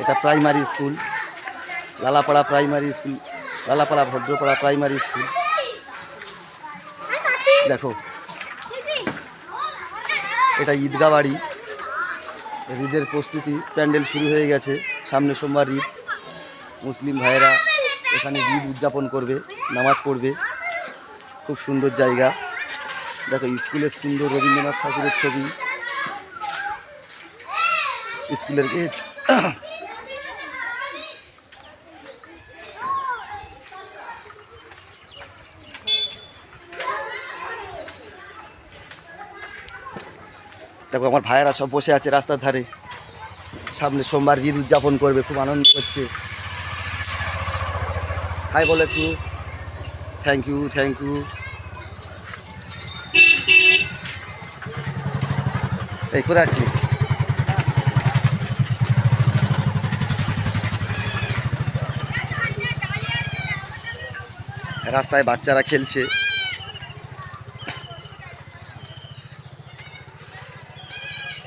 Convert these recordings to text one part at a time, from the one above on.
এটা primary school Lalapara primary school Lalapara Bhadrapara primary school দেখো, এটা ঈদগা বাড়ি ঈদের প্রস্তুতি প্যান্ডেল শুরু হয়ে গেছে, সামনে সোমবার ঈদ। মুসলিম ভাইয়েরা এখানে ঈদ উদযাপন করবে, নামাজ পড়বে। খুব সুন্দর জায়গা। দেখো, স্কুলের সুন্দর রবীন্দ্রনাথ ঠাকুরের ছবি। স্কুলের গেট। দেখো, আমার ভাইয়েরা সব বসে আছে রাস্তার ধারে। সামনে সোমবার ঈদ উদযাপন করবে, খুব আনন্দ করছে হাই বলে একটু। থ্যাংক ইউ থ্যাংক ইউ এই, কোথায় আছি রাস্তায় বাচ্চারা খেলছে।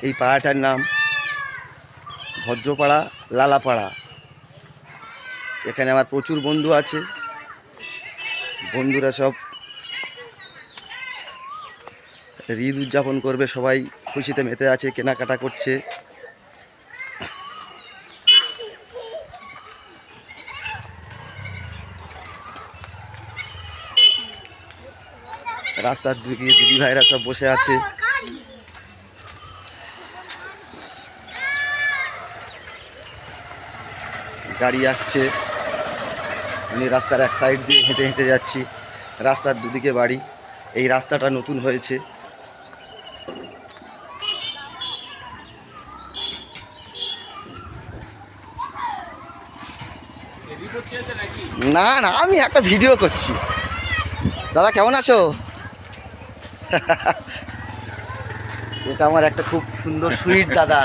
এই পাড়াটার নাম ভদ্রপাড়া, লালাপাড়া। এখানে আমার প্রচুর বন্ধু আছে। বন্ধুরা সব ঈদ উদযাপন করবে, সবাই খুশিতে মেতে আছে, কেনাকাটা করছে। রাস্তার দিকে দিদি ভাইরা সব বসে আছে। গাড়ি আসছে। আমি রাস্তার এক সাইড দিয়ে হেঁটে হেঁটে যাচ্ছি। রাস্তার দুদিকে বাড়ি। এই রাস্তাটা নতুন হয়েছে। না না, আমি একটা ভিডিও করছি। দাদা, কেমন আছো? এটা আমার একটা খুব সুন্দর সুইট দাদা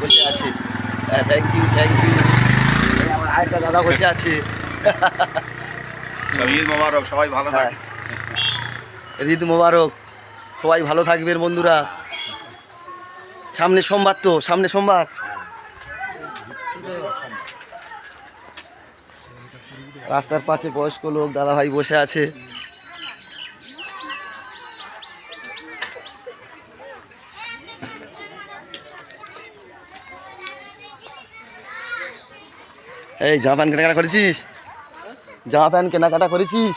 বসে আছে। থ্যাংক ইউ থ্যাংক ইউ আরেকটা দাদা বসে আছে। ঈদ মোবারক সবাই ভালো থাকবে। থাকে ঈদ মোবারক। সবাই ভালো থাকবেন বন্ধুরা। সামনে সোমবার তো সামনে সোমবার। রাস্তার পাশে বয়স্ক লোক দাদা ভাই বসে আছে। এই জামা প্যান্ট কেনাকাটা করেছিস? জামা প্যান্ট কেনাকাটা করেছিস?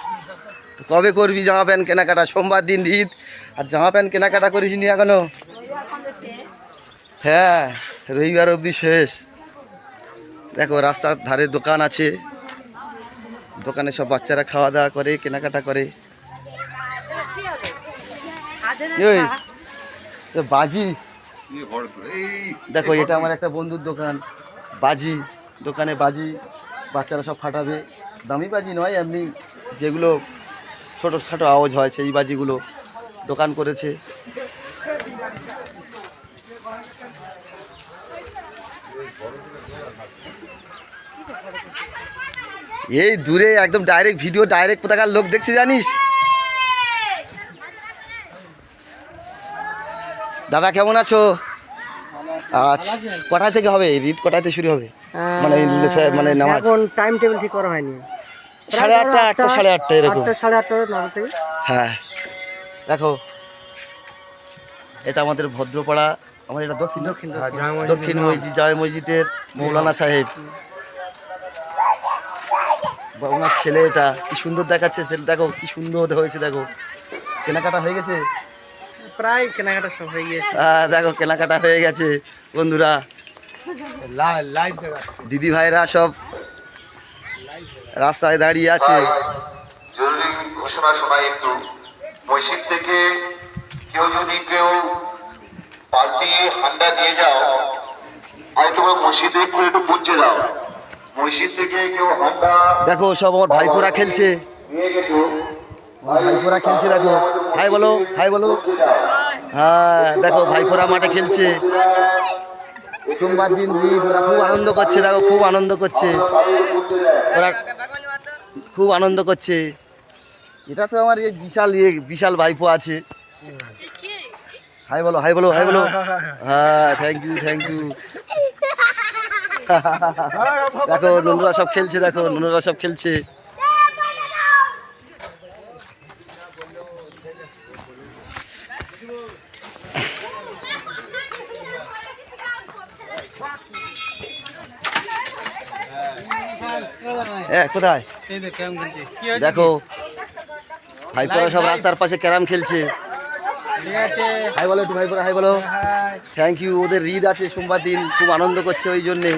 কবে করবি জামা প্যান্ট কেনাকাটা? সোমবার দিন ঈদ। আর জামা প্যান্ট কেনাকাটা করিস নি এখনও? হ্যাঁ রবিবার অবধি শেষ। দেখো রাস্তার ধারে দোকান আছে। দোকানে সব বাচ্চারা খাওয়া দাওয়া করে কেনাকাটা করে। বাজি। দেখো এটা আমার একটা বন্ধুর দোকান। বাজি। দোকানে বাজি, বাচ্চারা সব ফাটাবে। দামি বাজি নয়, এমনি যেগুলো ছোটো খাটো আওয়াজ হয়, সেই বাজিগুলো দোকান করেছে। এই দূরে একদম ডাইরেক্ট ভিডিও ডাইরেক্ট কোথাকার লোক দেখছে জানিস? দাদা কেমন আছো? আচ্ছা কটায় থেকে হবে? কটায় থেকে শুরু হবে? মানে মানে নামাজ এখন টাইম টেবিল ঠিক করা হয়নি। সাড়ে আটটা আটটা সাড়ে আটটা এরকম। আটটা সাড়ে আটটা নটা থেকে। হ্যাঁ। দেখো এটা আমাদের ভদ্রপাড়া আমাদের এটা দক্ষিণ দক্ষিণ দক্ষিণ মসজিদ জয় মসজিদের মৌলানা সাহেব। বা ওনার ছেলে এটা কি সুন্দর দেখাচ্ছে ছেলে দেখো কি সুন্দর হয়েছে দেখো। কেনাকাটা হয়ে গেছে? প্রায় কেনাকাটা সব হয়ে গিয়েছে। আহ, দেখো কেনাকাটা হয়ে গেছে। বন্ধুরা দিদি ভাইরা সব রাস্তায় দাঁড়িয়ে আছে। জরুরি ঘোষণা শোনায় একটু। মসজিদ থেকে কেউ যদি কেউ বালতি হান্ডা দিয়ে যাও হয়তো মসজিদে একটু একটু পৌঁছে যাও। মসজিদ থেকে কেউ হান্ডা দেখো সব আমার ভাইপোরা খেলছে। নিয়ে গেছো। ভাইপোরা খেলছে দেখো। হাই বলো হাই বলো। হ্যাঁ দেখো ভাইপোরা মাঠে খেলছে। সোমবার দিন ঈদ ওরা খুব আনন্দ করছে, দেখো, খুব আনন্দ করছে। ওরা খুব আনন্দ করছে। এটা তো আমার এই বিশাল ইয়ে বিশাল ভাইপো আছে। হাই বলো হাই বলো হাই বলো। হ্যাঁ থ্যাংক ইউ থ্যাংক ইউ দেখো, নুনুরা সব খেলছে, দেখো, নুনুরা সব খেলছে। এ কোথায়? দেখো ভাইপোরা সব রাস্তার পাশে ক্যারাম খেলছে। হাই বলো একটু ভাইপোরা হাই বলো। থ্যাংক ইউ ওদের ঈদ আছে সোমবার দিন। খুব আনন্দ করছে ওই জন্যে।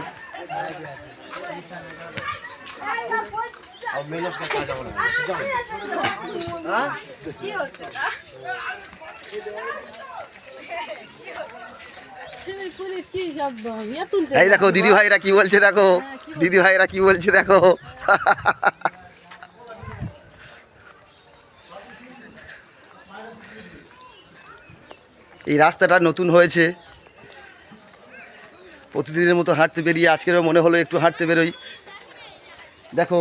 কি হচ্ছে এই দেখো দিদি ভাইরা কি বলছে দেখো? দিদি ভাইরা কি বলছে দেখো? এই রাস্তাটা নতুন হয়েছে। প্রতিদিনের মতো হাঁটতে বেরিয়ে আজকেরও মনে হলো একটু হাঁটতে বেরোই। দেখো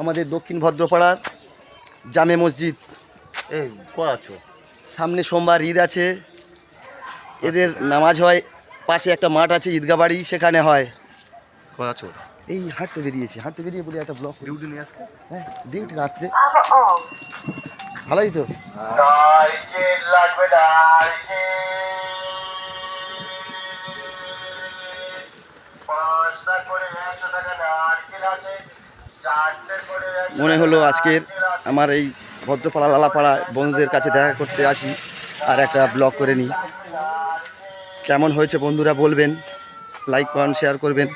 আমাদের দক্ষিণ ভদ্রপাড়ার জামে মসজিদ। এই আছো? সামনে সোমবার ঈদ আছে। এদের নামাজ হয় পাশে একটা মাঠ আছে ঈদগা বাড়ি সেখানে হয়। এই হাঁটতে বেরিয়েছি হাঁটতে বেরিয়ে বলি একটা ব্লক ডিউটি নিয়ে হ্যাঁ ডিউটি রাত্রে। ভালোই তো। মনে হলো আজকের আমার এই ভদ্রপাড়া লালাপাড়া বন্ধুদের কাছে দেখা করতে আসি আর একটা ব্লগ করে নিই। কেমন হয়েছে বন্ধুরা বলবেন লাইক করেন শেয়ার করবেন।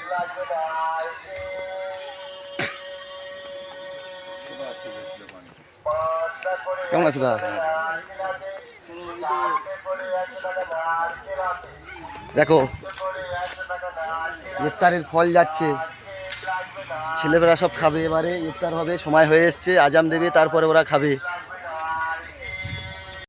কেমন আছে দাদা? দেখো, ইফতারের ফল যাচ্ছে। ছেলেমেয়েরা সব খাবে, এবারে ইফতার হবে, সময় হয়ে এসছে আজাম দেবে, তারপরে ওরা খাবে।